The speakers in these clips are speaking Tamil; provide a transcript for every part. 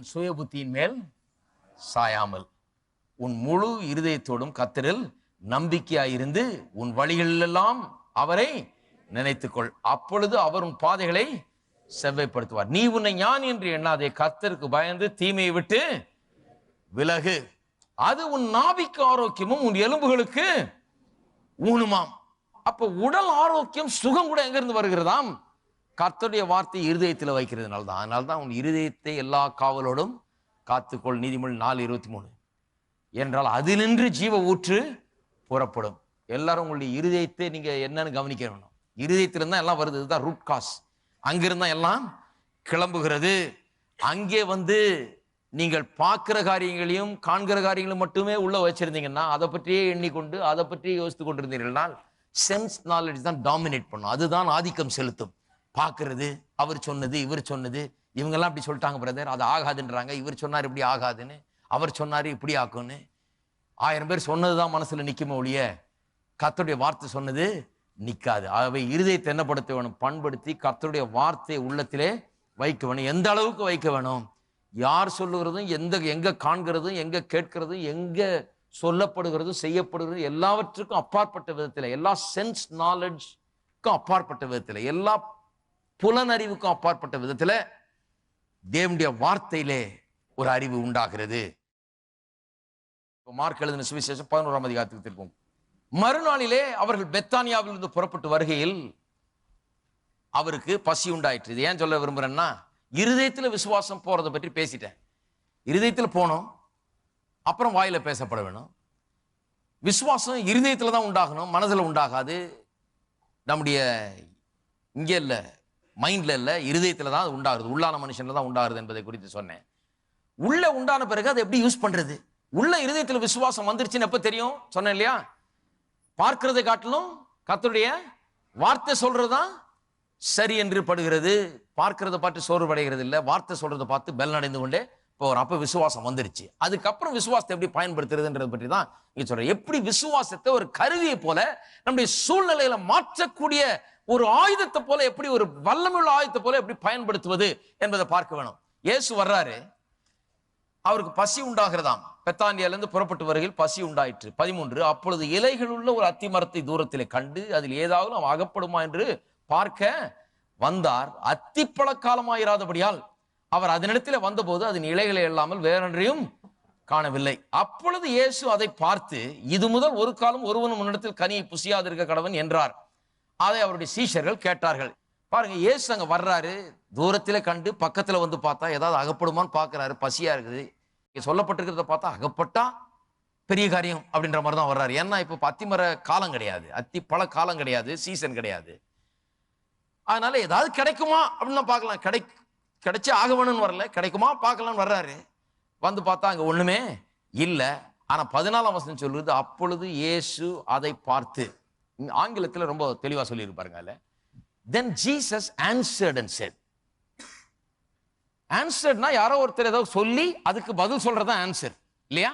உன் சுய புத்தியின் மேல் சாயாமல் உன் முழு இருதயத்தோடும் கத்தரில் நம்பிக்கையாயிருந்து உன் வழிகளிலெல்லாம் அவரை நினைத்துக்கொள். அப்பொழுது அவர் உன் பாதைகளை செவ்வைப்படுத்துவார். நீ உன்னை ஞான் என்று எண்ணாதே கத்தருக்கு பயந்து தீமையை விட்டு விலகு. அது உன் நாவிக்கு ஆரோக்கியமும் உன் எலும்புகளுக்கு ஊனுமாம். அப்ப உடல் ஆரோக்கியம் சுகம் கூட எங்கிருந்து வருகிறதாம்? கர்த்தருடைய வார்த்தை இருதயத்தில் வைக்கிறதுனால தான் அதனால தான் உன் இருதயத்தை எல்லா காவலோடும் காத்துக்கொள். நீதிமொழி நாலு இருபத்தி மூணு. என்றால் அதிலின்று ஜீவ ஊற்று புறப்படும். எல்லாரும் உங்களுடைய இருதயத்தை நீங்கள் என்னன்னு கவனிக்க வேணும் இருதயத்திலிருந்து தான் எல்லாம் வருது. இதுதான் ரூட் காஸ் அங்கிருந்தா எல்லாம் கிளம்புகிறது. அங்கே வந்து நீங்கள் பார்க்குற காரியங்களையும் காண்கிற காரியங்களையும் மட்டுமே உள்ளே வச்சிருந்தீங்கன்னா அதை பற்றியே எண்ணிக்கொண்டு அதை பற்றியே யோசித்து கொண்டிருந்தீர்கள்னால் சென்ஸ் நாலேஜ் தான் டாமினேட் பண்ணும். அதுதான் ஆதிக்கம் செலுத்தும். பார்க்கறது அவர் சொன்னது இவர் சொன்னது. இவங்கெல்லாம் இப்படி சொல்லிட்டாங்க பிரதர் அது ஆகாதுன்றாங்க. இவர் சொன்னார் இப்படி ஆகாதுன்னு. அவர் சொன்னார் இப்படி ஆக்கும்னு. ஆயிரம் பேர் சொன்னது தான் மனசில் நிற்குமே ஒழிய கர்த்தருடைய வார்த்தை சொன்னது நிற்காது அவை இருதயத்தை என்னப்படுத்த வேணும்? பண்படுத்தி கத்தருடைய வார்த்தையை உள்ளத்திலே வைக்க வேணும். எந்த அளவுக்கு வைக்க வேணும்? யார் சொல்லுகிறதும் எந்த எங்கே காண்கிறதும் எங்கே கேட்கிறதும் எங்கே சொல்லப்படுகிறதும் செய்யப்படுகிறதும் எல்லாவற்றுக்கும் அப்பாற்பட்ட விதத்தில் எல்லா சென்ஸ் நாலெட்ஜ்க்கும் அப்பாற்பட்ட விதத்தில் எல்லா புலனறிவுக்கும் அப்பாற்பட்ட விதத்தில் தேவனுடைய வார்த்தையிலே ஒரு அறிவு உண்டாகிறது. இப்போ மார்க் எழுதின சுவிசேஷம் பதினோராம் அதிகாரத்துக்கு திருப்போம் மறுநாளிலே அவர்கள் பெத்தானியாவிலிருந்து புறப்பட்டு வருகையில் அவருக்கு பசி உண்டாயிற்று. இது ஏன் சொல்ல விரும்புறேன்னா இருதயத்தில் விசுவாசம் போறதை பற்றி பேசிட்டேன். இருதயத்தில் போனோம். அப்புறம் வாயில பேசப்பட வேணும். விசுவாசம் இருதயத்தில் தான் உண்டாகணும். மனதில் உண்டாகாது. நம்முடைய இங்கே இல்லை. மைண்டில் இல்லை இருதயத்தில் தான் அது உண்டாகுது உள்ளான மனுஷனில் தான் உண்டாகுது என்பதை குறித்து சொன்னேன். உள்ளே உண்டான பிறகு அதை எப்படி யூஸ் பண்ணுறது உள்ள இருதயத்தில் விசுவாசம் வந்துருச்சுன்னு எப்போ தெரியும்? சொன்னேன் இல்லையா? பார்க்கிறதை காட்டிலும் கத்தருடைய வார்த்தை சொல்கிறது தான் சரி என்று படுகிறது. பார்க்கிறத பார்த்து சோர்வடைகிறது இல்லை. வார்த்தை சொல்கிறத பார்த்து பெல் அடைந்து கொண்டே போகிறோம் அப்போ விசுவாசம் வந்துருச்சு. அதுக்கப்புறம் விசுவாசத்தை எப்படி பயன்படுத்துறதுன்றது பற்றி தான் இங்கே சொல்கிறேன் எப்படி விசுவாசத்தை ஒரு கருவியை போல நம்முடைய சூழ்நிலையில மாற்றக்கூடிய ஒரு ஆயுதத்தை போல எப்படி ஒரு வல்லமுள்ள ஆயுதத்தை போல எப்படி பயன்படுத்துவது என்பதை பார்க்க வேணும். இயேசு வர்றாரு. அவருக்கு பசி உண்டாகிறதாம். பெத்தாண்டியால இருந்து புறப்பட்டு வருகையில் பசி உண்டாயிற்று. பதிமூன்று அப்பொழுது இலைகள் உள்ள ஒரு அத்தி மரத்தை தூரத்திலே கண்டு அதில் ஏதாவது அகப்படுமா என்று பார்க்க வந்தார். அத்திப்பழ காலமாயிராதபடியால் அவர் அதனிடத்தில் வந்தபோது அதன் இலைகளை இல்லாமல் வேறொன்றையும் காணவில்லை. அப்பொழுது இயேசு அதை பார்த்து இது முதல் ஒரு காலம் ஒருவனும் உன்னிடத்தில் கனியை புசியாதிருக்க கடவன் என்றார். அதை அவருடைய சீஷர்கள் கேட்டார்கள். பாருங்க இயேசு அங்க வர்றாரு. தூரத்தில் கண்டு பக்கத்தில் வந்து பார்த்தா ஏதாவது அகப்படுமான்னு பார்க்கறாரு. பசியா இருக்குது. இங்கே சொல்லப்பட்டிருக்கிறத பார்த்தா அகப்பட்டா பெரிய காரியம் அப்படின்ற மாதிரி தான் வர்றாரு. ஏன்னா இப்போ அத்திமர காலம் கிடையாது. அத்தி பல காலம் கிடையாது. சீசன் கிடையாது. அதனால ஏதாவது கிடைக்குமா அப்படின்னு பார்க்கலாம். கிடை கிடைச்சா ஆகவேணும்னு வரல. கிடைக்குமா பார்க்கலாம்னு வர்றாரு. வந்து பார்த்தா அங்கே ஒன்றுமே இல்லை. ஆனால் பதினாலாம் வசனம் சொல்லுது அப்பொழுது இயேசு அதை பார்த்து ஆங்கிலத்தில் ரொம்ப தெளிவாக சொல்லியிருப்பாருங்க அதில். Then Jesus answered and said ஆன்சர்ட்னா யாரோ ஒருத்தர் ஏதோ சொல்லி அதுக்கு பதில் சொல்றதா ஆன்சர் இல்லையா?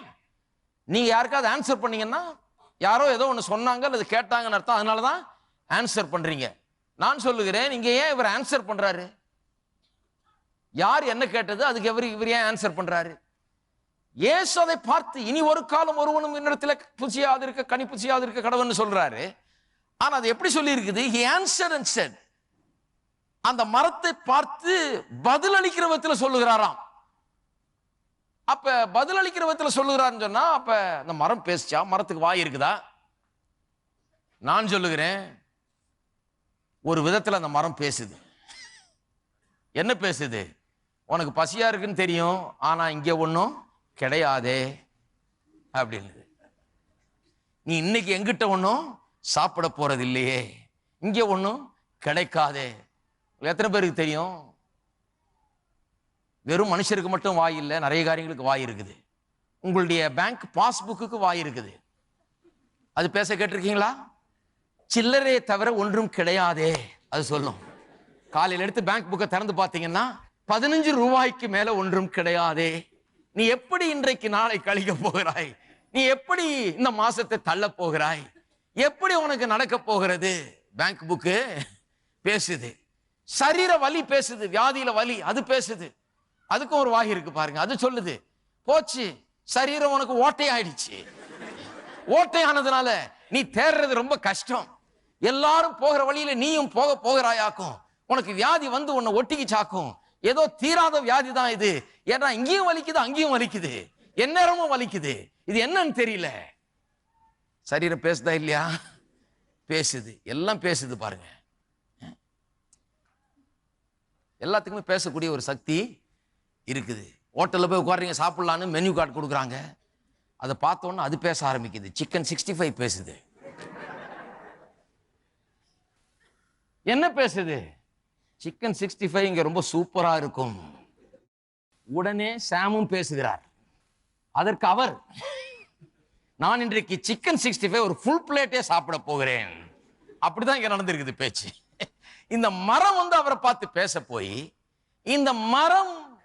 நீங்க யாருக்காவது ஆன்சர் பண்ணீங்கன்னா யாரோ ஏதோ ஒன்று சொன்னாங்க அல்லது கேட்டாங்கன்னு அர்த்தம் அதனால தான் ஆன்சர் பண்றீங்க. நான் சொல்லுகிறேன் நீங்க ஏன் இவர் ஆன்சர் பண்றாரு? யார் என்ன கேட்டது? அதுக்கு எவர் இவர் ஏன் ஆன்சர் பண்றாரு? இயேசு அதை பார்த்து இனி ஒரு காலம் ஒருவனும் இன்னிடத்துல புசியாது இருக்க கனி புசியாது இருக்க கடவுள்னு சொல்றாரு. ஆனா அது எப்படி சொல்லி இருக்குது he answered and அந்த மரத்தை பார்த்து பதில் அளிக்கிற விதத்தில் சொல்லுகிறாராம். அப்ப பதில் அளிக்கிற விதத்தில் சொல்லுகிறான்னு சொன்னா அப்ப அந்த மரம் பேசிச்சா? மரத்துக்கு வாய் இருக்குதா? நான் சொல்லுகிறேன் ஒரு விதத்தில் அந்த மரம் பேசுது. என்ன பேசுது? உனக்கு பசியா இருக்குன்னு தெரியும் ஆனா இங்க ஒன்றும் கிடையாதே. அப்படின்னு நீ இன்னைக்கு எங்கிட்ட ஒன்றும் சாப்பிட போறது இல்லையே இங்க ஒன்றும் கிடைக்காதே. எத்தனை பேருக்கு தெரியும்? வெறும் மனுஷருக்கு மட்டும் வாய் இல்லை நிறைய காரியங்களுக்கு வாய் இருக்குது. உங்களுடைய பேங்க் பாஸ்புக்கு வாய் இருக்குது. அது பேச கேட்டிருக்கீங்களா? சில்லறையை தவிர ஒன்றும் கிடையாதே. அது சொல்லும் காலையில் எடுத்து பேங்க் புக்கை திறந்து பார்த்தீங்கன்னா பதினஞ்சு ரூபாய்க்கு மேல ஒன்றும் கிடையாதே. நீ எப்படி இன்றைக்கு நாளை கழிக்க போகிறாய்? நீ எப்படி இந்த மாசத்தை தள்ள போகிறாய்? எப்படி உனக்கு நடக்க போகிறது? பேங்க் புக்கு பேசுது. சரீர வலி பேசுது வியாதியில வலி அது பேசுது. அதுக்கும் ஒரு வாகி இருக்கு பாருங்க அது சொல்லுது. போச்சு சரீரம் உனக்கு ஓட்டை ஆயிடுச்சு. ஓட்டையானதுனால நீ தேர்றது ரொம்ப கஷ்டம். எல்லாரும் போகிற வழியில நீயும் போக போகிறாயாக்கும். உனக்கு வியாதி வந்து உன்னை ஒட்டிக்கு சாக்கும் ஏதோ தீராத வியாதி தான் இது. ஏன்னா இங்கேயும் வலிக்குது அங்கேயும் வலிக்குது. எந்நேரமும் வலிக்குது. இது என்னன்னு தெரியல. சரீரம் பேசுதா இல்லையா? பேசுது. எல்லாம் பேசுது பாருங்க. எல்லாத்துக்குமே பேசக்கூடிய ஒரு சக்தி இருக்குது. ஹோட்டலில் போய் உட்காருங்க சாப்பிட்லான்னு மெனு கார்டு கொடுக்குறாங்க. அதை பார்த்தோன்னே அது பேச ஆரம்பிக்குது. சிக்கன் சிக்ஸ்டி ஃபைவ் பேசுது. என்ன பேசுது? சிக்கன் சிக்ஸ்டி ஃபைவ் இங்கே ரொம்ப சூப்பராக இருக்கும். உடனே சாமும் பேசுகிறார். அதற்கு அவர் நான் இன்றைக்கு சிக்கன் சிக்ஸ்டி ஃபைவ் ஒரு ஃபுல் பிளேட்டே சாப்பிட போகிறேன். அப்படிதான் இங்க நடந்திருக்குது பேச்சு. இந்த மரம் வந்து அவரை பார்த்து பேச போய் இந்த மரம்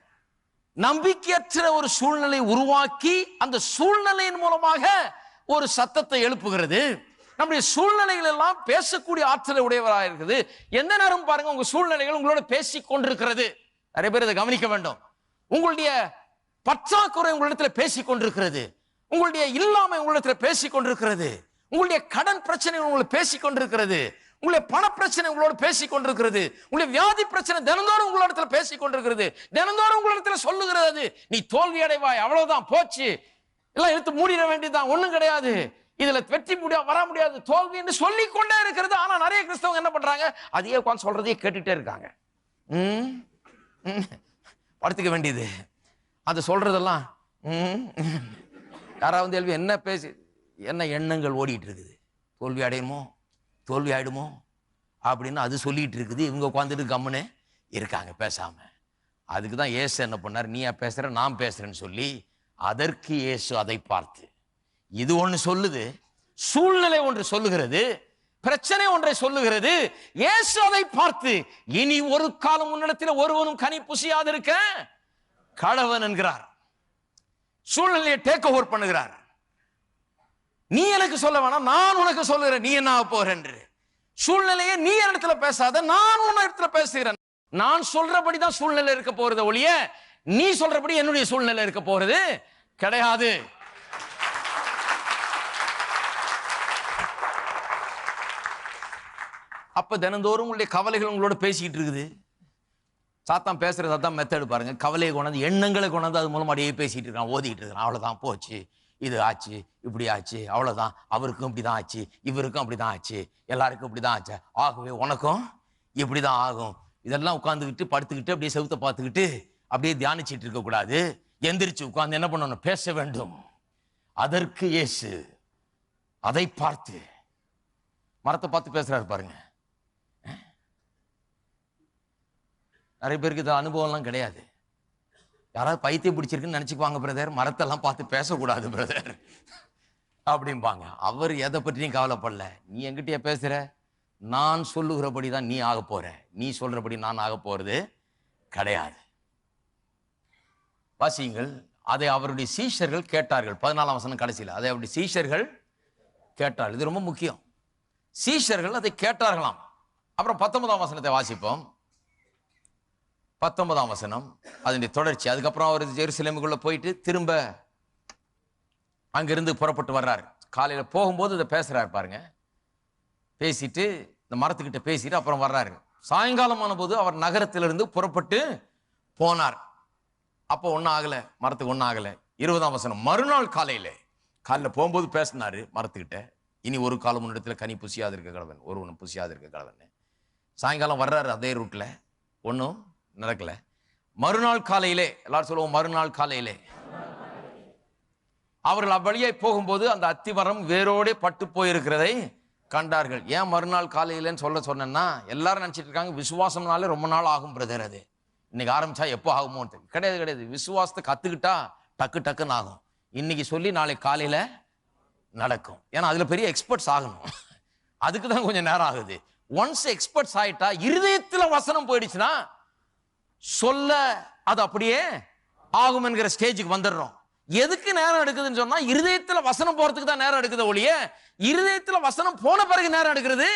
நம்பிக்கையற்ற ஒரு சூழ்நிலை உருவாக்கி அந்த சூழ்நிலையின் மூலமாக ஒரு சத்தத்தை எழுப்புகிறது. நம்முடைய சூழ்நிலைகள் எல்லாம் பேசக்கூடிய ஆற்றலை உடையவராக இருக்குது. எந்த நேரம் பாருங்க உங்க சூழ்நிலைகள் உங்களோட பேசிக் கொண்டிருக்கிறது. நிறைய பேர் இதை கவனிக்க வேண்டும். உங்களுடைய பற்றாக்குறை உங்களிடத்துல பேசி கொண்டிருக்கிறது. உங்களுடைய இல்லாமை உங்களிடத்தில் பேசிக் கொண்டிருக்கிறது உங்களுடைய கடன் பிரச்சனை உங்களை பேசிக் கொண்டிருக்கிறது உங்களுடைய பண பிரச்சனை உங்களோட பேசிக் கொண்டிருக்கிறது உங்களுடைய வியாதி பிரச்சனை தினந்தோறும் உங்களிடத்துல பேசிக் கொண்டிருக்கிறது தினந்தோறும் உங்களிடத்துல சொல்லுகிறது. நீ தோல்வி அடைவாய் அவ்வளவுதான் போச்சு. எல்லாம் எடுத்து மூடிட வேண்டியதுதான் ஒண்ணும் கிடையாது. இதுல வெற்றி முடியா வர முடியாது தோல்வி என்று சொல்லி கொண்டே இருக்கிறது. ஆனா நிறைய கிறிஸ்தவங்க என்ன பண்றாங்க? அதையே உட்காந்து சொல்றதையே கேட்டுட்டே இருக்காங்க. ம், ம். படுத்துக்க வேண்டியது. அது சொல்றதெல்லாம் ம். யாராவது வந்து எழுப்பி என்ன பேசி என்ன எண்ணங்கள் ஓடிட்டு இருக்குது தோல்வி அடையுமோ? தோல்வி ஆயிடுமோ? அப்படின்னு அது சொல்லிட்டு இருக்குது இவங்க உட்காந்துட்டு கம்முன்னு இருக்காங்க பேசாம. அதுக்கு தான் ஏசு என்ன பண்ணார்? நீயா பேசுற நான் பேசுறேன்னு சொல்லி அதற்கு இயேசு அதை பார்த்து இது ஒன்று சொல்லுது சூழ்நிலை ஒன்று சொல்லுகிறது பிரச்சனை ஒன்றை சொல்லுகிறது. இயேசு அதை பார்த்து இனி ஒரு காலம் முன்னிடத்தில் ஒருவனும் கனி புசியாதிருக்க கடவன் என்கிறார். சூழ்நிலையை டேக் ஓவர் பண்ணுகிறார். நீ எனக்கு சொல்ல வேணாம் நான் உனக்கு சொல்லுகிறேன் நீ என்ன ஆக என்று. சூழ்நிலையை நீ இடத்துல பேசாத நான் உன்ன இடத்துல பேசுகிறேன். நான் சொல்றபடிதான் சூழ்நிலை இருக்க போறது ஒழிய நீ சொல்றபடி என்னுடைய சூழ்நிலை இருக்க போறது கிடையாது. அப்ப தினந்தோறும் உங்களுடைய கவலைகள் உங்களோட பேசிக்கிட்டு இருக்குது. சாத்தான் பேசுறது அதான் மெத்தடு பாருங்கள் கவலையை கொண்டாந்து எண்ணங்களை கொண்டாந்து அது மூலமாக அப்படியே பேசிகிட்டு இருக்கான் ஓதிட்டு இருக்கான். அவ்வளோதான் போச்சு. இது ஆச்சு இப்படி ஆச்சு அவ்வளோதான் அவருக்கும் இப்படி தான் ஆச்சு இவருக்கும் அப்படி தான் ஆச்சு எல்லாருக்கும் இப்படிதான் ஆச்சு. ஆகவே உனக்கும் இப்படி தான் ஆகும். இதெல்லாம் உட்காந்துக்கிட்டு படுத்துக்கிட்டு அப்படியே செவுத்த பார்த்துக்கிட்டு அப்படியே தியானிச்சிட்டு இருக்கக்கூடாது எந்திரிச்சு உட்காந்து என்ன பண்ணணும்? பேச வேண்டும். அதற்கு ஏசு அதை பார்த்து மரத்தை பார்த்து பேசுகிறாரு பாருங்கள் நிறைய பேருக்கு இது அனுபவம்லாம் கிடையாது. யாராவது பைத்தியம் பிடிச்சிருக்குன்னு நினச்சிக்குவாங்க பிரதர் மரத்தெல்லாம் பார்த்து பேசக்கூடாது பிரதர் அப்படிம்பாங்க. அவர் எதை பற்றியும் கவலைப்படல. நீ எங்கிட்டயே பேசுகிற நான் சொல்லுகிறபடி தான் நீ ஆக போகிற நீ சொல்கிறபடி நான் ஆக போகிறது கிடையாது. வாசியுங்கள். அதை அவருடைய சீஷர்கள் கேட்டார்கள். பதினாலாம் வசனம் கடைசியில். அதை அவருடைய சீஷர்கள் கேட்டார்கள். இது ரொம்ப முக்கியம். சீஷர்கள் அதை கேட்டார்களாம். அப்புறம் பத்தொன்பதாம் வசனத்தை வாசிப்போம். பத்தொன்பதாம் வசனம் அதனுடைய தொடர்ச்சி. அதுக்கப்புறம் அவர் ஜெருசலேமுக்குள்ளே போயிட்டு திரும்ப அங்கிருந்து புறப்பட்டு வர்றாரு. காலையில் போகும்போது இதை பேசுகிறாரு பாருங்க. பேசிட்டு இந்த மரத்துக்கிட்ட பேசிட்டு அப்புறம் வர்றாரு. சாயங்காலமான போது அவர் நகரத்திலிருந்து புறப்பட்டு போனார். அப்போ ஒன்றும் ஆகலை மரத்துக்கு ஒன்றும் ஆகலை. இருபதாம் வசனம் மறுநாள் காலையில் காலைல போகும்போது பேசினாரு மரத்துக்கிட்ட. இனி ஒரு காலம் இடத்துல கனி புசியாது இருக்க கடவன் ஒருவன் புசியாது இருக்க கடவன் சாயங்காலம் வர்றாரு அதே ரூட்டில் ஒன்றும் நடக்கல. மறுநாள் காலையிலே எல்லாரும் சொல்லுவோம் மறுநாள் காலையிலே. அவர்கள் அவ்வழியே போகும்போது அந்த அத்திமரம் வேரோடே பட்டு போயிருக்கிறதை கண்டார்கள். ஏன் மறுநாள் காலையிலன்னு சொல்ல சொன்னேன்னா எல்லாரும் நினச்சிட்டு இருக்காங்க விசுவாசம்னாலே ரொம்ப நாள் ஆகும் பிரதர் அது. இன்னைக்கு ஆரம்பிச்சா எப்போ ஆகுமோன்னு கிடையாது கிடையாது. விசுவாசத்தை கத்துக்கிட்டா டக்கு டக்குன்னு ஆகும். இன்னைக்கு சொல்லி நாளைக்கு காலையில நடக்கும். ஏன்னா அதுல பெரிய எக்ஸ்பர்ட்ஸ் ஆகணும். அதுக்கு தான் கொஞ்சம் நேரம் ஆகுது. ஒன்ஸ் எக்ஸ்பர்ட்ஸ் ஆயிட்டா இருதயத்துல வசனம் போயிடுச்சுன்னா சொல்ல அது அப்படியே ஆகும் என்கிற ஸ்டேஜுக்கு வந்துடுறோம். எதுக்கு நேரம் எடுக்குதுன்னு சொன்னா இருதயத்துல வசனம் போறதுக்கு தான் நேரம் எடுக்குது ஒழிய இருதயத்துல வசனம் போன பிறகு நேரம் எடுக்கிறது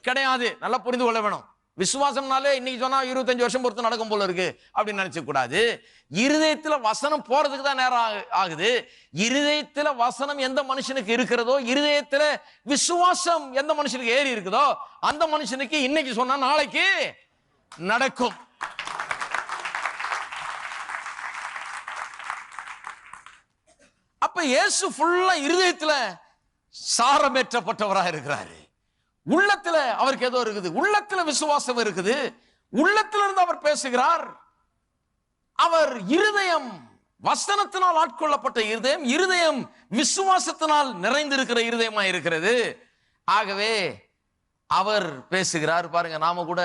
கிடையாது. நல்லா புரிந்து கொள்ள வேணும். விசுவாசம்னாலே இன்னைக்கு சொன்னா இருபத்தஞ்சு வருஷம் பொறுத்து நடக்கும் போல இருக்கு அப்படின்னு நினைச்ச கூடாது. இருதயத்துல வசனம் போறதுக்கு தான் நேரம் ஆகு- ஆகுது. இருதயத்துல வசனம் எந்த மனுஷனுக்கு இருக்கிறதோ இருதயத்துல விசுவாசம் எந்த மனுஷனுக்கு ஏறி இருக்குதோ அந்த மனுஷனுக்கு இன்னைக்கு சொன்னா நாளைக்கு நடக்கும். அப்ப இயேசு ஃபுல்லா இருதயத்துல சாரமேற்றப்பட்டவராக இருக்கிறாரு. உள்ளத்துல அவருக்கு ஏதோ இருக்குது. உள்ளத்துல விசுவாசம் இருக்குது. உள்ளத்துல இருந்து அவர் பேசுகிறார். அவர் இருதயம் வசனத்தினால் ஆட்கொள்ளப்பட்ட இருதயம் இருதயம் விசுவாசத்தினால் நிறைந்திருக்கிற இருதயமா இருக்கிறது. ஆகவே அவர் பேசுகிறார். பாருங்க நாம கூட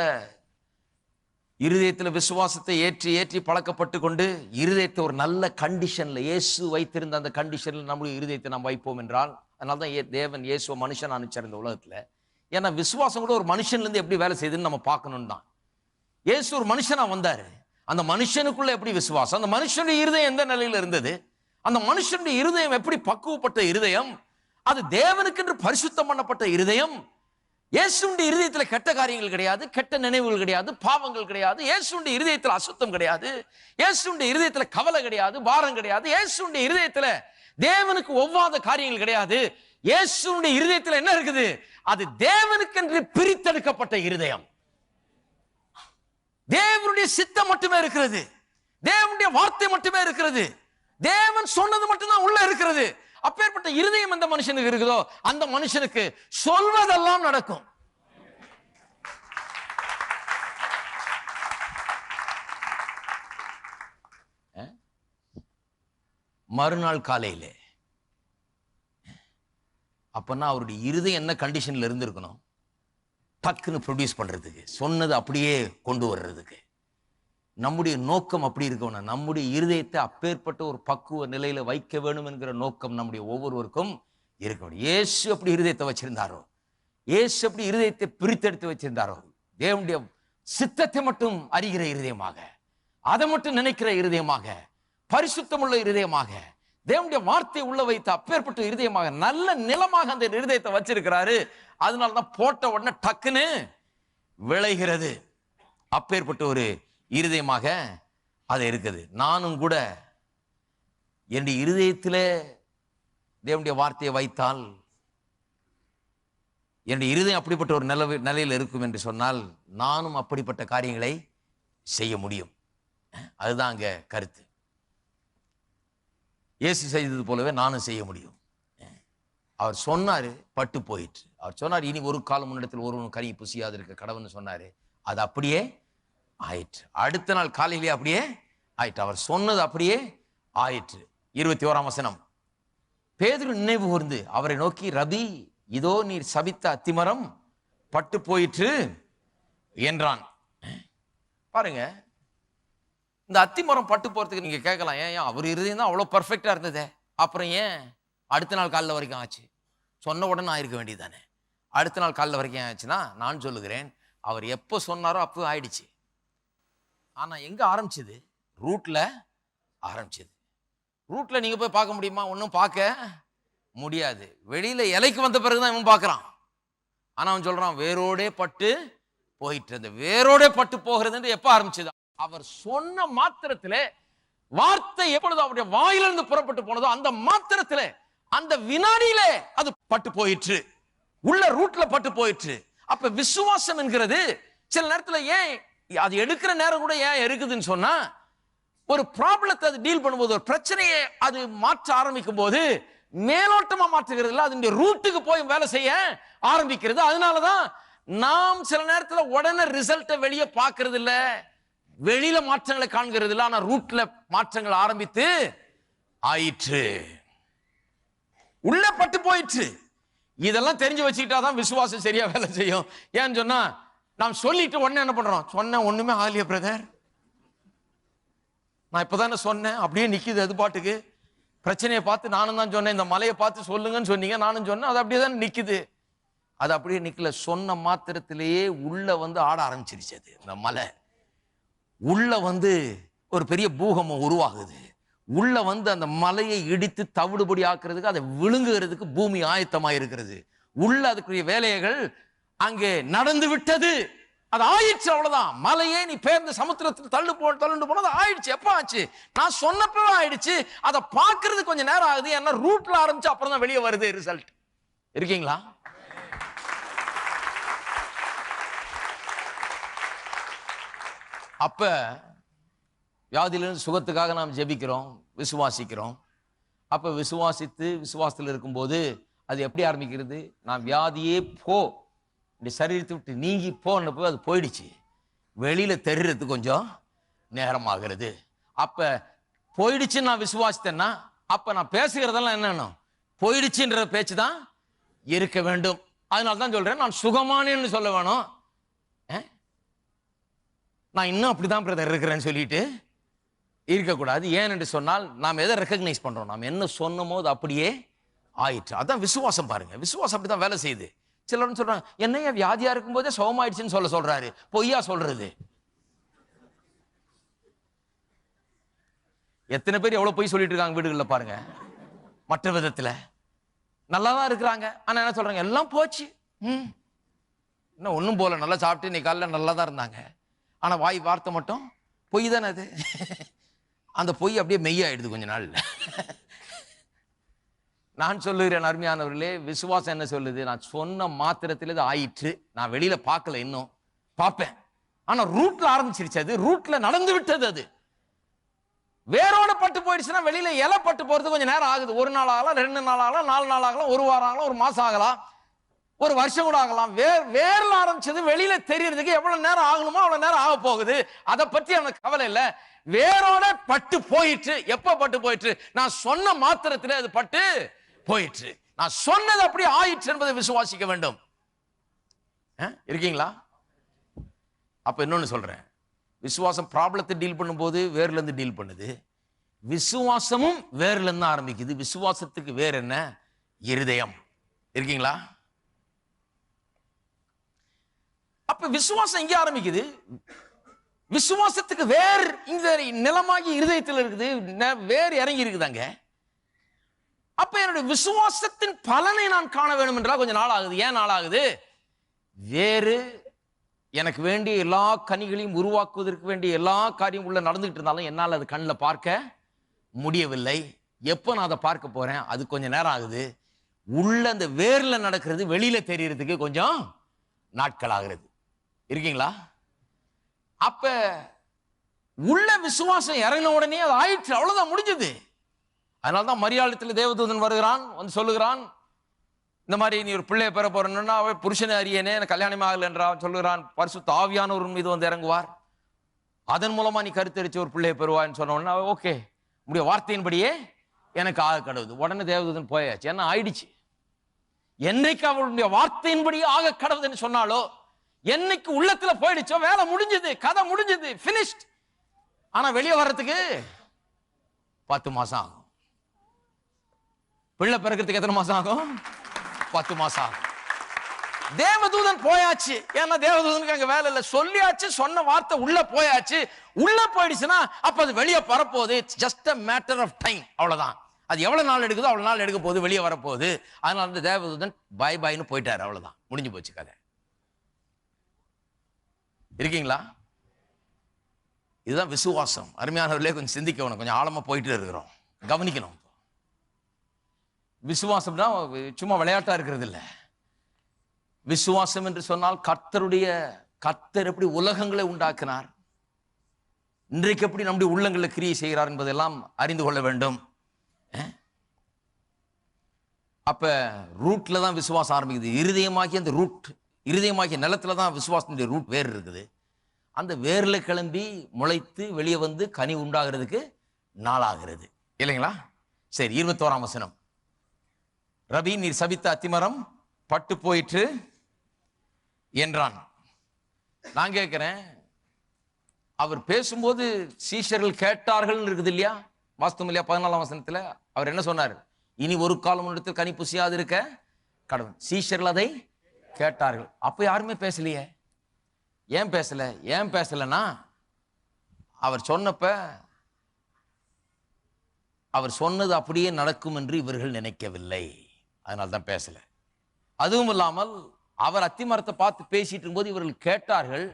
இருதயத்தில் விசுவாசத்தை ஏற்றி ஏற்றி பழக்கப்பட்டு கொண்டு இருதயத்தை ஒரு நல்ல கண்டிஷன்ல இயேசு வைத்திருந்த அந்த கண்டிஷன்ல நம்மளும் இருதயத்தை நாம் வைப்போம் என்றால் அதனால தான் ஏ- தேவன் இயேசுவ மனுஷன் அனுப்பிச்சார் இந்த உலகத்தில். ஏன்னா விசுவாசம் கூட ஒரு மனுஷன்லேருந்து எப்படி வேலை செய்யுதுன்னு நம்ம பார்க்கணும் தான். இயேசு ஒரு மனுஷனாக வந்தார். அந்த மனுஷனுக்குள்ள எப்படி விசுவாசம்? அந்த மனுஷனுடைய இருதயம் எந்த நிலையில் இருந்தது? அந்த மனுஷனுடைய இருதயம் எப்படி பக்குவப்பட்ட இருதயம்? அது தேவனுக்கென்று பரிசுத்தம் பண்ணப்பட்ட இருதயம்? இயேசுடைய இருதயத்துல கெட்ட காரியங்கள் கிடையாது கெட்ட நினைவுகள் கிடையாது பாவங்கள் கிடையாது இயேசுடைய இருதயத்துல அசுத்தம் கிடையாது இயேசுடைய இருதயத்துல கவலை கிடையாது பாரம் கிடையாது இயேசுடைய இருதயத்துல தேவனுக்கு ஒவ்வாத காரியங்கள் கிடையாது. இயேசுடைய இருதயத்துல என்ன இருக்குது? அது தேவனுக்கென்று பிரித்தெடுக்கப்பட்ட இருதயம். தேவனுடைய சித்தம் மட்டுமே இருக்கிறது. தேவனுடைய வார்த்தை மட்டுமே இருக்கிறது. தேவன் சொன்னது மட்டும்தான் உள்ள இருக்கிறது. அப்பேற்பட்ட இருதயம் எந்த மனுஷனுக்கு இருக்குதோ அந்த மனுஷனுக்கு சொல்வதெல்லாம் நடக்கும். மறுநாள் காலையிலே. அப்பன்னா அவருடைய இருதயம் என்ன கண்டிஷன்ல இருந்திருக்கணும்? டக்குன்னு ப்ரொடியூஸ் பண்றதுக்கு சொன்னது அப்படியே கொண்டு வர்றதுக்கு. நம்முடைய நோக்கம் அப்படி இருக்கணும் நம்முடைய இருதயத்தை அப்பேற்பட்ட ஒரு பக்குவ நிலையில வைக்க வேணும் என்கிற நோக்கம் நம்முடைய ஒவ்வொருவருக்கும் இருக்கணும். இயேசு அப்படி இருதயத்தை வச்சிருந்தாரோ? இயேசு அப்படி இருதயத்தை பிரித்தெடுத்து வச்சிருந்தாரோ? தேவனுடைய சித்தத்தை மட்டும் அறிகிற இருதயமாக அதை மட்டும் நினைக்கிற இருதயமாக பரிசுத்தமுள்ள இருதயமாக தேவனுடைய வார்த்தை உள்ள வைத்து அப்பேற்பட்ட இருதயமாக நல்ல நிலமாக அந்த இருதயத்தை வச்சிருக்கிறாரு. அதனால தான் போட்ட உடனே டக்குன்னு விளைகிறது. அப்பேற்பட்ட ஒரு இருதயமாக அது இருக்குது. நானும் கூட என்னுடைய இருதயத்தில் தேவனுடைய வார்த்தையை வைத்தால் என்னுடைய இருதயம் அப்படிப்பட்ட ஒரு நிலவு நிலையில் இருக்கும் என்று சொன்னால் நானும் அப்படிப்பட்ட காரியங்களை செய்ய முடியும். அதுதான் அங்க கருத்து. இயேசு செய்தது போலவே நானும் செய்ய முடியும். அவர் சொன்னார் பட்டு போயிற்று. அவர் சொன்னார் இனி ஒரு காலம் முன்னிடத்தில் ஒருவன் கனி புசியாது இருக்க கடவுள்னு சொன்னார். அது அப்படியே ஆயிற்று. அடுத்த நாள் காலையிலே அப்படியே ஆயிற்று. அவர் சொன்னது அப்படியே ஆயிற்று. இருபத்தி ஓராம் வசனம். பேதுரு நினைவு கூர்ந்து அவரை நோக்கி ரபி இதோ நீர் சபித்த அத்திமரம் பட்டு போயிற்று என்றான். பாருங்க இந்த அத்திமரம் பட்டு போறதுக்கு நீங்க கேட்கலாம். ஏன் ஏன்? அவர் இருதயம் தான் அவ்வளோ பர்ஃபெக்டா இருந்ததே. அப்புறம் ஏன்? அடுத்த நாள் காலைல வரைக்கும் ஆச்சு. சொன்ன உடனே ஆயிருக்க வேண்டியதானே அடுத்த நாள் காலைல வரைக்கும் ஆச்சுன்னா நான் சொல்லுகிறேன். அவர் எப்போ சொன்னாரோ அப்போ ஆயிடுச்சு. ஆனால் எங்கே ஆரம்பிச்சது? ரூட்டில் ஆரம்பிச்சது. ரூட்டில் நீங்கள் போய் பார்க்க முடியுமா? ஒன்றும் பார்க்க முடியாது. வெளியில் இலைக்கு வந்த பிறகு தான் இவன் பார்க்குறான். ஆனால் அவன் சொல்கிறான் வேரோடே பட்டு போயிட்டு இருந்த வேரோடே பட்டு போகிறது எப்போ ஆரம்பிச்சது? அவர் சொன்ன மாத்திரத்தில் வார்த்தை எப்பொழுது அவருடைய வாயிலிருந்து புறப்பட்டு போனதோ அந்த மாத்திரத்தில் அந்த வினாடியிலே அது பட்டு போயிற்று. உள்ள ரூட்ல பட்டு போயிற்று. அப்ப விசுவாசம் என்கிறது சில நேரத்துல ஏன் அது எடுக்கிற நேரம் கூட ஏன் இருக்குதுன்னு சொன்னா ஒரு ப்ராப்ளத்தை அது டீல் பண்ணும்போது ஒரு பிரச்சனையை அது மாற்ற ஆரம்பிக்கும் போது மேலோட்டமா மாற்றுகிறது இல்லை அதனுடைய ரூட்டுக்கு போய் வேலை செய்ய ஆரம்பிக்கிறது. அதனாலதான் நாம் சில நேரத்தில் உடனே ரிசல்ட்டை வெளியே பார்க்கறது இல்லை வெளியில மாற்றங்களை காண்கிறது இல்லை ஆனா ரூட்ல மாற்றங்கள் ஆரம்பித்து ஆயிற்று. உள்ள பட்டு போயிற்று. இதெல்லாம் தெரிஞ்சு வச்சுக்கிட்டா தான் விசுவாசம் சரியா வேலை செய்யும். ஏன்னு சொன்னா நாம் சொல்லிட்டு உடனே என்ன பண்றோம்? சொன்ன ஒண்ணுமே ஆகலையே பிரதர் நான் இப்பதானே சொன்னேன். அப்படியே நிக்குது அது பாட்டுக்கு. பிரச்சனையை பார்த்து நானும் தான் சொன்னேன். இந்த மலையை பார்த்து சொல்லுங்கன்னு சொன்னீங்க நானும் சொன்னேன். அது அப்படியே தான் நிக்குது. அது அப்படியே நிக்கல. சொன்ன மாத்திரத்திலேயே உள்ள வந்து ஆட ஆரம்பிச்சிருச்சு அது இந்த மலை. உள்ள வந்து ஒரு பெரிய பூகம்பம் உருவாகுது. உள்ள வந்து அந்த மலையை இடித்து தவிடுபடி ஆக்குறதுக்கு அதை விழுங்குகிறதுக்கு பூமி ஆயத்தமாக இருக்கிறது உள்ள அதுக்குரிய வேலைகள் அங்கே நடந்து விட்டது. அது ஆயிடுச்சு அவ்வளவுதான். மலையே நீ பேர்ந்து சமுத்திரத்தில் தள்ளு போ தள்ளுண்டு போனது ஆயிடுச்சு. எப்ப ஆச்சு? நான் சொன்னப்பவே ஆயிடுச்சு. அதை பார்க்கறது கொஞ்சம் நேரம் ஆகுது. ஏன்னா ரூட்ல ஆரம்பிச்சு அப்புறம் தான் வெளியே வருது ரிசல்ட் இருக்கீங்களா? அப்ப வியாதியிலிருந்து சுகத்துக்காக நாம் ஜெபிக்கிறோம் விசுவாசிக்கிறோம். அப்ப விசுவாசித்து விசுவாசத்தில் இருக்கும்போது அது எப்படி ஆரம்பிக்கிறது? நான் வியாதியே போ இந்த சரீரத்தை விட்டு நீங்கி போனப்போ அது போயிடுச்சு. வெளியில் தெரிகிறது கொஞ்சம் நேரமாகிறது. அப்போ போயிடுச்சுன்னு நான் விசுவாசித்தேன்னா அப்போ நான் பேசுகிறதெல்லாம் என்னென்ன போயிடுச்சுன்ற பேச்சு தான் இருக்க வேண்டும். அதனால தான் சொல்கிறேன் நான் சுகமானேன்னு சொல்ல வேணும். ஆ? நான் இன்னும் அப்படிதான் பிரதர் இருக்கிறேன்னு சொல்லிட்டு இருக்கக்கூடாது. ஏன் என்று சொன்னால் நாம் எதை ரெக்கக்னைஸ் பண்ணுறோம் நாம் என்ன சொன்னமோ அது அப்படியே ஆயிற்று. அதான் விசுவாசம் பாருங்கள் விசுவாசம் அப்படி தான் வேலை செய்யுது. சிலர் சொல்றாங்க என்னையா வியாதியா இருக்கும்போதே சுகமாயிடுச்சுன்னு சொல்ல சொல்றாரு. பொய்யா சொல்றது? எத்தனை பேர் எவ்வளவு பொய் சொல்லிட்டு இருக்காங்க வீடுகளில் பாருங்க. மற்ற விதத்துல. நல்லா தான் இருக்கிறாங்க. ஆனா என்ன சொல்றாங்க? எல்லாம் போச்சு. ம். இன்னும் ஒன்றும் போல. நல்லா சாப்பிட்டு இன்னைக்கு காலைல நல்லா தான் இருந்தாங்க. ஆனா வாய் வார்த்தை மட்டும் பொய் தானே அது? அந்த பொய் அப்படியே மெய்யாயிடுது கொஞ்ச நாள்ல. நான் சொல்லுகிறேன் அருமையானவர்களே விசுவாசம் என்ன சொல்லுது? நான் சொன்ன மாத்திரத்தில் இது ஆயிற்று. நான் வெளியில பார்க்கல இன்னும். பார்ப்பேன். ஆனா ரூட்ல ஆரம்பிச்சிருச்சு அது. ரூட்ல நடந்து விட்டது அது. வேரோட பட்டு போயிடுச்சுன்னா வெளியில இலை பட்டு போறது கொஞ்சம் நேரம் ஆகுது. ஒரு நாள் ஆகலாம் ரெண்டு நாள் ஆகலாம் நாலு நாள் ஆகலாம் ஒரு வாரம் ஆகலாம் ஒரு மாசம் ஆகலாம் ஒரு வருஷம் கூட ஆகலாம். வேர் வேர்ல ஆரம்பிச்சது வெளியில தெரியறதுக்கு எவ்வளவு நேரம் ஆகணுமோ அவ்வளவு நேரம் ஆக போகுது. அதை பத்தி அவனுக்கு கவலை இல்லை. வேரோட பட்டு போயிட்டு எப்ப பட்டு போயிட்டு நான் சொன்ன மாத்திரத்துல அது பட்டு போயிற்று. நான் சொன்னது அப்படி ஆயிற்று என்பதை விசுவாசிக்க வேண்டும். இருக்கீங்களா? அப்ப இன்னொன்னு சொல்றேன். விசுவாசம் ப்ராப்ளத்தை டீல் பண்ணும்போது வேர்ல இருந்து டீல் பண்ணுது. விசுவாசமும் வேர்ல இருந்து ஆரம்பிக்குது. விசுவாசத்துக்கு வேற என்ன? இருதயம். இருக்கீங்களா? அப்ப விசுவாசம் எங்க ஆரம்பிக்குது? விசுவாசத்துக்கு வேர் இந்த நிலமாகி இருதயத்தில் இருக்குது. வேர் இறங்கி இருக்குதாங்க. அப்ப என்னுடைய விசுவாசத்தின் பலனை நான் காண வேண்டும் என்றால் கொஞ்சம் நாள் ஆகுது. ஏன் நாள் ஆகுது? வேறு எனக்கு வேண்டிய எல்லா கனிகளையும் உருவாக்குவதற்கு வேண்டிய எல்லா காரியம் உள்ள நடந்துகிட்டு இருந்தாலும் என்னால் அது கண்ணில் பார்க்க முடியவில்லை. எப்போ நான் அதை பார்க்க போறேன்? அது கொஞ்சம் நேரம் ஆகுது. உள்ள அந்த வேர்ல நடக்கிறது வெளியில தெரியறதுக்கு கொஞ்சம் நாட்கள் ஆகிறது. இருக்கீங்களா? அப்ப உள்ள விசுவாசம் இறங்கின உடனே அது ஆயிடுச்சு அவ்வளவுதான் முடிஞ்சது. அதனால்தான் மரியாதத்தில் தேவதூதன் வருகிறான் வந்து சொல்லுகிறான் இந்த மாதிரி நீ ஒரு பிள்ளையை பெற போறேன்னா அவள் புருஷனை அறியனே எனக்கு கல்யாணம் ஆகலை என்று அவன் சொல்லுகிறான் பரிசுத்த ஆவியானவர் மீது வந்து இறங்குவார். அதன் மூலமா நீ கருத்தரிச்சு ஒரு பிள்ளையை பெறுவான்னு சொன்ன ஓகே உடைய வார்த்தையின்படியே எனக்கு ஆக கடவுது. உடனே தேவதூதன் போயாச்சு. என்ன ஆயிடுச்சு? என்னைக்கு அவளுடைய வார்த்தையின்படி ஆக கடவுதுன்னு சொன்னாலோ என்னைக்கு உள்ளத்துல போயிடுச்சோ வேலை முடிஞ்சது கதை முடிஞ்சது பினிஷ்ட் ஆனா வெளியே வர்றதுக்கு பத்து மாசம் ஆகும். பிள்ளை பிறக்கிறதுக்கு எத்தனை மாசம் ஆகும்? பத்து மாசம் ஆகும். தேவதூதன் போயாச்சு. ஏன்னா தேவதூதனுக்கு அங்க வேலை இல்லை. சொல்லியாச்சு சொன்ன வார்த்தை உள்ள போயாச்சு. உள்ள போயிடுச்சுன்னா அப்ப அது வெளியே வரப்போகுது. It's just a matter of time அவ்வளவுதான். அது எவ்வளவு நாள் எடுக்குதோ அவ்வளவு நாள் எடுக்க போகுது வெளியே வரப்போகுது. அதனால அந்த தேவதூதன் பாய் பாய்னு போயிட்டாரு. அவ்வளவுதான். முடிஞ்சு போச்சு கதை. இருக்கீங்களா? இதுதான் விசுவாசம். அருமையானவர்களே கொஞ்சம் சிந்திக்கணும் கொஞ்சம் ஆழமா போயிட்டு இருக்கிறோம். கவனிக்கணும். விசுவாசம்னா சும்மா விளையாட்டா இருக்கிறது இல்லை. விசுவாசம் என்று சொன்னால் கர்த்தருடைய கர்த்தர் எப்படி உலகங்களை உண்டாக்கினார் இன்றைக்கு எப்படி நம்முடைய உள்ளங்களை கிரியை செய்கிறார் என்பதெல்லாம் அறிந்து கொள்ள வேண்டும். அப்போ அப்ப ரூட்ல தான் விசுவாசம் ஆரம்பிக்குது. இருதயமாகி அந்த ரூட் இருதயமாகிய நிலத்துல தான் விசுவாசத்தினுடைய ரூட் வேர் இருக்குது. அந்த வேர்ல கிளம்பி முளைத்து வெளியே வந்து கனி உண்டாகிறதுக்கு நாளாகிறது. இல்லைங்களா? சரி இருபத்தோராம் வசனம். ரவி நீர் சபித்த அத்திமரம் பட்டு போயிற்று என்றான். நான் கேட்கிறேன் அவர் பேசும்போது சீஷர்கள் கேட்டார்கள் இருக்குது இல்லையா? வாஸ்தவம் இல்லையா? பதினாலாம் வசனத்தில் அவர் என்ன சொன்னார்? இனி ஒரு காலம் இடத்தில் கனி புசியாது இருக்க? கடவுள் சீஷர்கள் அதை கேட்டார்கள். அப்போ யாருமே பேசலையே. ஏன் பேசல? ஏன் பேசலன்னா அவர் சொன்னப்ப அவர் சொன்னது அப்படியே நடக்கும் என்று இவர்கள் நினைக்கவில்லை. அதனால தான் பேசல. அதுவும் இல்லாமல் அவர் அத்திமரத்தை பார்த்து பேசிட்டு இருக்கும்போது இவர்கள் கேட்டார்கள்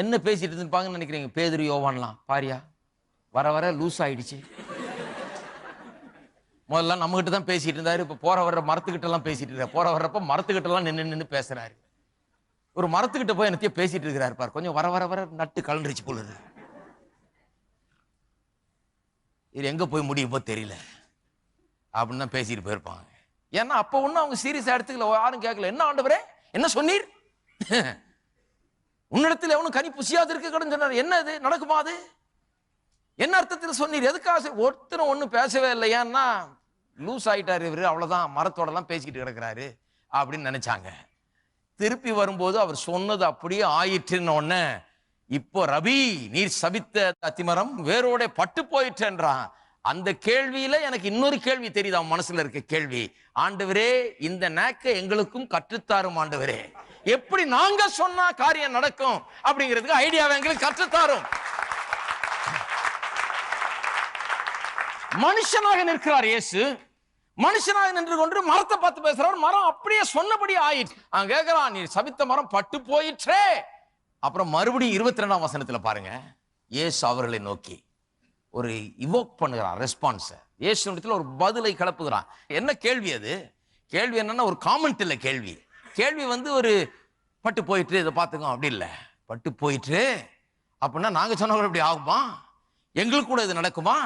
என்ன பேசிட்டு இருந்துப்பாங்கன்னு நினைக்கிறீங்க? பேதுரு யோவான்லாம் பாரியா? வர வர லூஸ் ஆயிடுச்சு. முதல்ல நம்ம கிட்ட தான் பேசிட்டு இருந்தாரு இப்ப போற வர்ற மரத்துக்கிட்ட எல்லாம் பேசிட்டு இருக்காரு. போற வர்றப்ப மரத்துக்கிட்ட எல்லாம் நின்று நின்று பேசுறாரு. ஒரு மரத்துக்கிட்ட போய் என்னத்தையும் பேசிட்டு இருக்கிறாரு பார். கொஞ்சம் வர வர வர நட்டு கலந்துருச்சு போலுது இது எங்க போய் முடியுமோ தெரியல. அப்படின்னு தான் பேசிட்டு போயிருப்பாங்க. ஏன்னா அப்போ ஒன்றும் அவங்க சீரியஸாக எடுத்துக்கல. யாரும் கேட்கல. என்ன ஆண்டவரே? என்ன சொன்னீர்? உன்னிடத்தில் எவனும் கனி புசியாது இருக்கக்கூடன்னு சொன்னார். என்ன இது? நடக்குமா அது? என்ன அர்த்தத்தில் சொன்னீர்? எதுக்காக சொ- ஒருத்தரும் ஒன்றும் பேசவே இல்லை. ஏன்னா லூஸ் ஆகிட்டார் இவர். அவ்வளோதான் மரத்தோடலாம் பேசிக்கிட்டு கிடக்குறாரு அப்படின்னு நினைச்சாங்க. திருப்பி வரும்போது அவர் சொன்னது அப்படியே ஆயிற்றுன்னு உடனே இப்போ ரவி நீர் சபித்த அத்திமரம் வேரோட பட்டு போயிட்டேன்றான் அந்த கேள்வியில எனக்கு இன்னொரு கேள்வி தெரியுது அவன் மனசுல இருக்க கேள்வி. ஆண்டவரே இந்த நேக்க எங்களுக்கும் கற்றுத்தாரும் ஆண்டவரே. எப்படி நாங்க சொன்னா காரியம் நடக்கும் அப்படிங்கிறதுக்கு ஐடியாவை எங்களுக்கு கற்றுத்தாரும். மனுஷனாக நிற்கிறார் இயேசு. மனுஷனாக நின்று கொண்டு மரத்தை பார்த்து பேசுறவர். மரம் அப்படியே சொன்னபடி ஆயிடுச்சு அவன் கேட்கிறான் நீ சபித்த மரம் பட்டு போயிற்றே. அப்புறம் மறுபடியும் இருபத்தி ரெண்டாம் வசனத்துல பாருங்க. இயேசு அவர்களை நோக்கி ஒரு இவோக் பண்ணுகிறான் ரெஸ்பான்ஸை இயேசுனிடத்தில் ஒரு பதிலை கலப்புகிறான் என்ன கேள்வி அது? கேள்வி என்னன்னா ஒரு காமெண்ட் இல்லை கேள்வி. கேள்வி வந்து ஒரு பட்டு போயிட்டு இதை பார்த்துக்கோ அப்படி இல்லை. பட்டு போயிட்டு அப்படின்னா நாங்கள் சொன்னவங்க இப்படி ஆகுமா? எங்களுக்கு கூட இது நடக்குமா?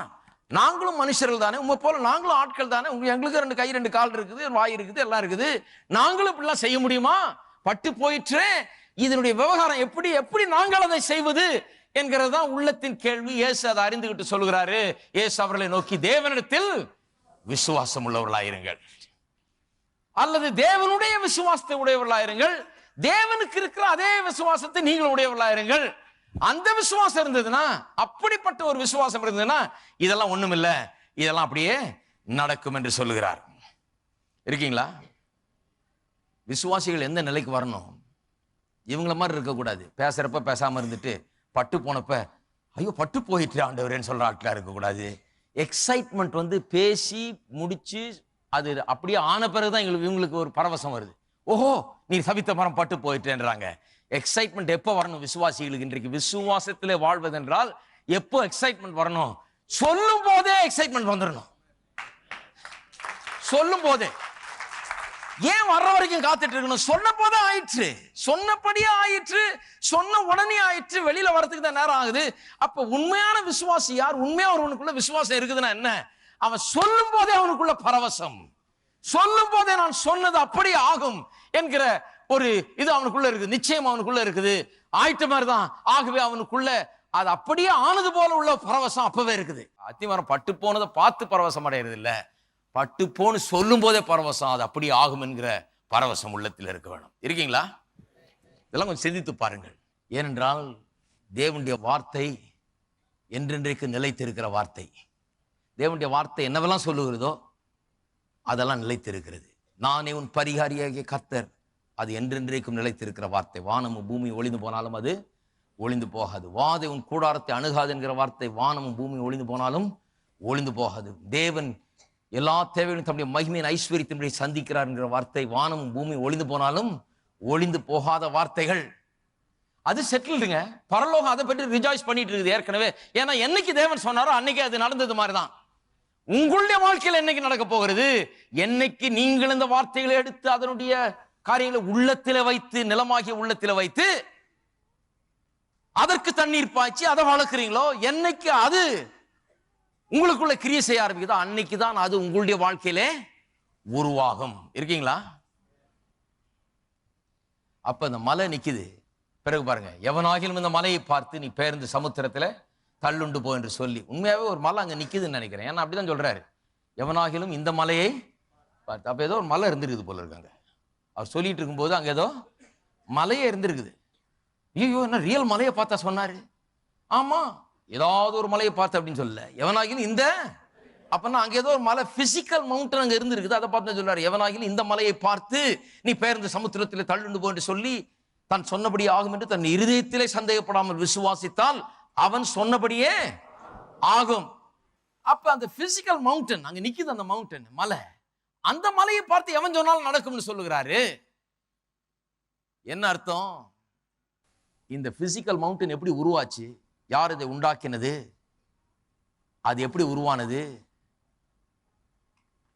நாங்களும் மனுஷர்கள் தானே. உங்க போல நாங்களும் ஆட்கள் தானே. உங்க எங்களுக்கு ரெண்டு கை ரெண்டு கால் இருக்குது வாய் இருக்குது எல்லாம் இருக்குது. நாங்களும் இப்படிலாம் செய்ய முடியுமா? பட்டு போயிட்டு இதனுடைய விவகாரம் எப்படி எப்படி நாங்கள் அதை செய்வது? என்கிறது தான் உள்ளத்தின் கேள்வி. இயேசு அதை அறிந்துகிட்டு சொல்கிறாரு இயேசு அவர்களை நோக்கி தேவனிடத்தில் விசுவாசம் உள்ளவர்களாயிருங்கள் அல்லது தேவனுடைய விசுவாசத்தை உடையவர்களாயிருங்கள். தேவனுக்கு இருக்கிற அதே விசுவாசத்தை நீங்கள் உடையவர்களாயிருங்கள். அந்த விசுவாசம் இருந்ததுன்னா அப்படிப்பட்ட ஒரு விசுவாசம் இருந்ததுன்னா இதெல்லாம் ஒண்ணுமில்ல. இதெல்லாம் அப்படியே நடக்கும் என்று சொல்லுகிறார். இருக்கீங்களா? விசுவாசிகள் எந்த நிலைக்கு வரணும்? இவங்கள மாதிரி இருக்கக்கூடாது. பேசுறப்ப பேசாம இருந்துட்டு பட்டு போனப்ப ஐயோ பட்டு போயிட்டு ஆண்டவரேன்னு சொல்ற ஆட்களா இருக்கக்கூடாது. எக்ஸைட்மெண்ட் வந்து பேசி முடிச்சு அது அப்படியே ஆன பிறகுதான் எங்களுக்கு இவங்களுக்கு ஒரு பரவசம் வருது. ஓஹோ நீ சபித்த மரம் பட்டு போயிட்டேன்றாங்க. எக்ஸைட்மெண்ட் எப்போ வரணும் விசுவாசிகளுக்கு இன்றைக்கு? விசுவாசத்திலே வாழ்வதென்றால் எப்போ எக்ஸைட்மெண்ட் வரணும்? சொல்லும் போதே எக்ஸைட்மெண்ட் வந்துடணும் சொல்லும் போதே ஏன் வர்ற வரைக்கும் காத்துட்டு இருக்கணும்? சொன்னப்போதே ஆயிற்று. சொன்னபடியே ஆயிற்று. சொன்ன உடனே ஆயிற்று. வெளியில வரதுக்கு தான் நேரம் ஆகுது. அப்ப உண்மையான விசுவாசி யார்? உண்மையா ஒருவனுக்குள்ள விசுவாசம் இருக்குதுன்னா என்ன? அவன் சொல்லும் போதே அவனுக்குள்ள பரவசம். சொல்லும் போதே நான் சொன்னது அப்படி ஆகும் என்கிற ஒரு இது அவனுக்குள்ள இருக்குது. நிச்சயம் அவனுக்குள்ள இருக்குது. ஆயிட்ட மாதிரி தான் ஆகவே அவனுக்குள்ள அது அப்படியே ஆனது போல உள்ள பரவசம் அப்பவே இருக்குது. அத்திமரம் பட்டு போனதை பார்த்து பரவசம் அடையிறது இல்லை பட்டு போன்னு சொல்லும் போதே பரவசம் அது அப்படி ஆகும் என்கிற பரவசம் உள்ளத்தில் இருக்க வேணும். இருக்கீங்களா? இதெல்லாம் கொஞ்சம் சிந்தித்து பாருங்கள். ஏனென்றால் தேவனுடைய வார்த்தை என்றென்றைக்கு நிலைத்திருக்கிற வார்த்தை. தேவனுடைய வார்த்தை என்னவெல்லாம் சொல்லுகிறதோ அதெல்லாம் நிலைத்திருக்கிறது. நானே உன் பரிகாரியாகிய கர்த்தர். அது என்றென்றைக்கும் நிலைத்திருக்கிற வார்த்தை. வானமும் பூமி ஒளிந்து போனாலும் அது ஒளிந்து போகாது. வாதை உன் கூடாரத்தை அணுகாது என்கிற வார்த்தை வானமும் பூமி ஒளிந்து போனாலும் ஒளிந்து போகாது. தேவன் எல்லா தேவைகளும் தம்முடைய மகிமையின் ஐஸ்வர்யத்தினுடைய சந்திக்கிறார் என்கிற வார்த்தை வானமும் பூமி ஒளிந்து போனாலும் ஒளிந்து போகாத வார்த்தைகள். அது செட்டில்டுங்க பரலோகம் அதை பற்றி ரிஜாய்ஸ் பண்ணிட்டு இருக்குது ஏற்கனவே. ஏன்னா என்னைக்கு தேவன் சொன்னாரோ அன்னைக்கு அது நடந்தது மாதிரி தான் உங்களுடைய வாழ்க்கையில் என்னைக்கு நடக்க போகிறது? என்னைக்கு நீங்கள் இந்த வார்த்தைகளை எடுத்து அதனுடைய காரியங்களை உள்ளத்தில் வைத்து நிலமாகிய உள்ளத்தில் வைத்து அதற்கு தண்ணீர் பாய்ச்சி அதை வளர்க்குறீங்களோ? என்னைக்கு அது உங்களுக்குள்ள கிரியை செய்ய ஆரம்பிக்குதோ? அன்னைக்கு தான் அது உங்களுடைய வாழ்க்கையிலே உருவாகும். இருக்கீங்களா? அப்ப இந்த மலை நிக்குது. பிறகு பாருங்க எவனாகிலும் இந்த மலையை பார்த்து நீ பேருந்து சமுத்திரத்துல தள்ளுண்டு போ என்று சொல்லி உண்மையாவே ஒரு மலை அங்க நிக்குதுன்னு நினைக்கிறேன். ஏன்னா அப்படிதான் சொல்றாரு. எவனாகிலும் இந்த மலையை பார்த்து அப்ப ஏதோ ஒரு மலை இருந்திருக்குது போல இருக்காங்க அவர் சொல்லிட்டு இருக்கும்போது அங்க ஏதோ மலையே இருந்திருக்குது. ஐயோ என்ன ரியல் மலையை பார்த்தா சொன்னாரு? ஆமா. ஏதாவது ஒரு மலையை பார்த்து அப்படின்னு சொல்லல. எவனாகிலும் இந்த அப்பனா அங்கே ஏதோ ஒரு மலை பிசிக்கல் மவுண்டன் அங்கே இருந்திருக்குது. அதை பார்த்து சொல்றாரு. எவனாகிலும் இந்த மலையை பார்த்து நீ பேருந்து சமுத்திரத்தில் தள்ளுண்டு போ என்று சொல்லி தான் சொன்னபடி ஆகும் என்று தன் இருதயத்திலே சந்தேகப்படாமல் விசுவாசித்தால் அவன் சொன்னபடியே ஆகும். அப்ப அந்த பிசிக்கல் மவுண்டன் அங்க நிக்குது அந்த மவுண்டன் மலை. அந்த மலையை பார்த்து எவன் சொன்னாலும் நடக்கும்னு சொல்லுகிறாரு. என்ன அர்த்தம்? இந்த பிசிக்கல் மவுண்டன் எப்படி உருவாச்சு? யார் இதை உண்டாக்கினது? அது எப்படி உருவானது?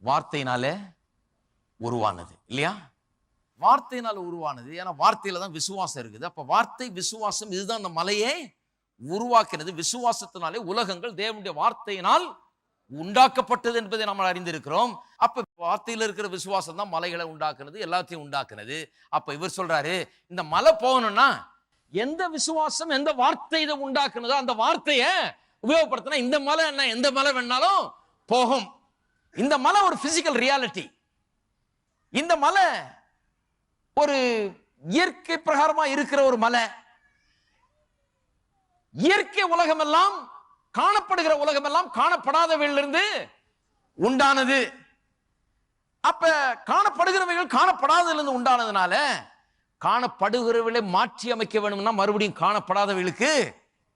வார்த்தையினால உருவானது இல்லையா? வார்த்தையினால உருவானது. ஏன்னா வார்த்தையில தான் விசுவாசம் இருக்குது. அப்ப வார்த்தை விசுவாசம் இதுதான் அந்த மலையை உருவாக்கினது. விசுவாசத்தினாலே உலகங்கள் தேவனுடைய வார்த்தையினால் உண்டாக்கப்பட்டது என்பதை நம்ம அறிந்திருக்கிறோம். அப்ப வார்த்தையில் இருக்கிற விசுவாசம் தான் மலைகளை உண்டாக்குனது எல்லாத்தையும் உண்டாக்குனது. அப்ப இவர் சொல்றாரு இந்த மலை போகணும்னா எந்த விசுவாசம் எந்த வார்த்தை இதை உண்டாக்குனதோ அந்த வார்த்தையை உபயோகப்படுத்தினா இந்த மலை என்ன எந்த மலை வேணாலும் போகும். இந்த மலை ஒரு பிசிக்கல் ரியாலிட்டி இந்த மலை ஒரு இயற்கை பிரகாரமா இருக்கிற ஒரு மலை. இயற்கை உலகம் எல்லாம் காணப்படுகிற உலகம் எல்லாம் காணப்படாதவையிலிருந்து உண்டானது. அப்ப காணப்படுகிறவைகள் காணப்படாததிலிருந்து உண்டானதுனால காணப்படுகிறவர்களை மாற்றி அமைக்க வேணும்னா மறுபடியும் காணப்படாதவர்களுக்கு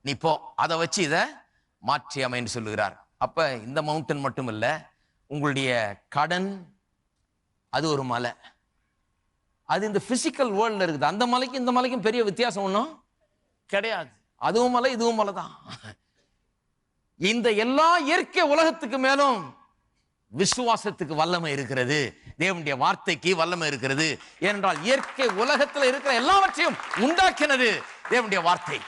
நீ போ. அதை வச்சு இதை மாற்றி அமைன்னு சொல்லுகிறார். அப்ப இந்த மவுண்டன் மட்டும் இல்லை உங்களுடைய கடன் அது ஒரு மலை. அது இந்த பிசிக்கல் வேர்ல்டில் இருக்குது. அந்த மலைக்கும் இந்த மலைக்கும் பெரிய வித்தியாசம் ஒன்றும் கிடையாது. அதுவும் மலை இதுவும் மலை தான். இந்த எல்லா இயற்கை உலகத்துக்கு மேலும் விசுவாசத்துக்கு வல்லமை இருக்கிறது. தேவனுடைய வார்த்தைக்கு வல்லமை இருக்கிறது. ஏனென்றால் இயற்கை உலகத்தில் இருக்கிற எல்லாவற்றையும் உண்டாக்கினது தேவனுடைய வார்த்தை.